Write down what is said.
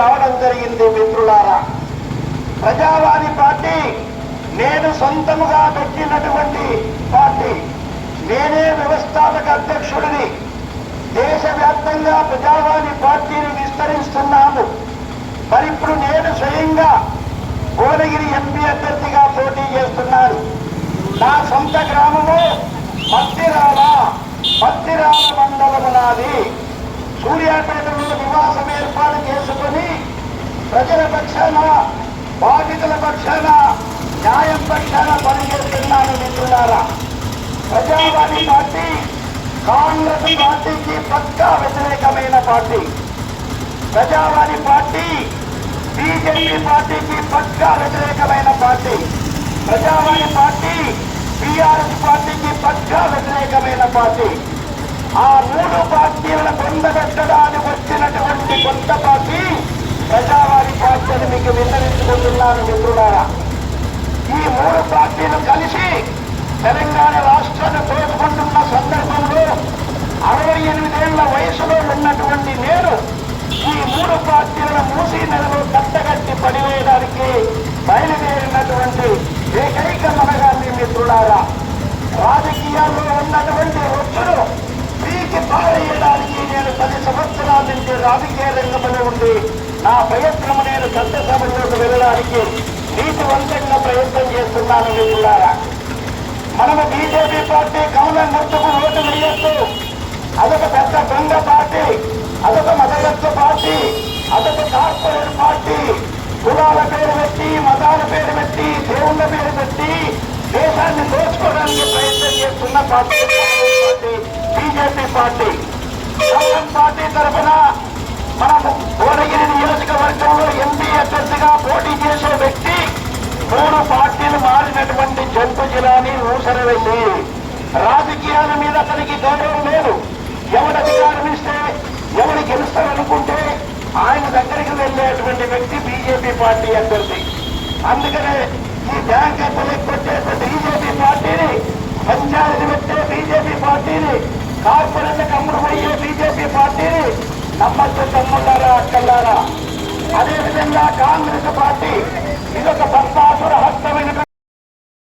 రావడం జరిగింది మిత్రులారా. ప్రజావాది పార్టీ నేను సొంతముగా పెట్టినటువంటి పార్టీ. నేనే వ్యవస్థాపక అధ్యక్షుడిని దేశవ్యాప్తంగా ప్రజావాది పార్టీని విస్తరిస్తున్నాము మరి ఇప్పుడు నేను స్వయంగా భువనగిరి ఎంపీ అభ్యర్థిగా పోటీ చేస్తున్నాను. నా సొంత గ్రామము మత్తిరాల మత్తిరాల మండలము నాది సూర్యాపేటలో నివాసం ఏర్పాటు చేసుకుని ప్రజల పక్షాన బాధితుల పక్షాన న్యాయం పక్షాన పనిచేస్తున్నాను మిత్రులారా. ప్రజావాణి పార్టీ కాంగ్రెస్ పార్టీకి పక్కా వ్యతిరేకమైన పార్టీ. ప్రజావాణి పార్టీ బీజేపీ పార్టీకి పక్కా వ్యతిరేకమైన పార్టీ. ప్రజావాణి పార్టీ బీఆర్ఎస్ పార్టీకి పక్కా వ్యతిరేకమైన పార్టీ. ఆ మూడు పార్టీలను పొందబెట్టడానికి వచ్చినటువంటి కొత్త పార్టీ ప్రజావాది పార్టీ మీకు విన్నవించుకుంటున్నాను మిత్రులారా. ఈ మూడు పార్టీలు కలిసి తెలంగాణ రాష్ట్రాన్ని కోరుకుంటున్న సందర్భంలో అరవై ఎనిమిదేళ్ళ వయసులో ఉన్నటువంటి నేను ఈ మూడు పార్టీలను మూసీ నెలలో కట్టగట్టి పడివేయడానికి బయలుదేరినటువంటి ఏకైక మనగాన్ని మిత్రులారా. రాజకీయాల్లో ఉన్నటువంటి ఒత్తుడు పీకి పారేయడానికి నేను పది సంవత్సరాల నుంచి రాజకీయ రంగంలో ఉండి నా ప్రయత్నం నేను చట్టసభలోకి వెళ్ళడానికి నీతివంతంగా ప్రయత్నం చేస్తున్నాను మిత్రులారా మనము బీజేపీ పార్టీ కమలం గుర్తుకు ఓటు వేయొద్దు. అదొక పెద్ద దొంగ పార్టీ అదొక మతగత్వ పార్టీ అదొక కార్పొరేట్ పార్టీ. కులాల పేరు పెట్టి మతాల పేరు పెట్టి దేవుళ్ళ పేరు పెట్టి దేశాన్ని దోచుకోవడానికి ప్రయత్నం చేస్తున్న party BJP party. Congress party తరఫున మనము భువనగిరి నియోజకవర్గంలో ఎంపీ అభ్యర్థిగా పోటీ చేసే వ్యక్తి మూడు పార్టీలు మారినటువంటి జంతు జిల్లాని ఊసరవేసి రాజకీయాల మీద అతనికి గౌరవం లేదు. ఎవడు అధికారం ఇస్తే ఎవడు గెలుస్తారనుకుంటే ఆయన దగ్గరికి వెళ్ళేటువంటి వ్యక్తి బీజేపీ పార్టీ అభ్యర్థి. అందుకనే ఈ బ్యాంక్ కొట్టేటువంటి బీజేపీ పార్టీని పంచాయతీ పెట్టే బీజేపీ పార్టీని కార్పొరేట్లకు అమ్ముడుపోయే బీజేపీ పార్టీని తమ్మకు తమ్ముళ్ళారా అక్కల్లారా అదేవిధంగా కాంగ్రెస్ పార్టీ ఇదొక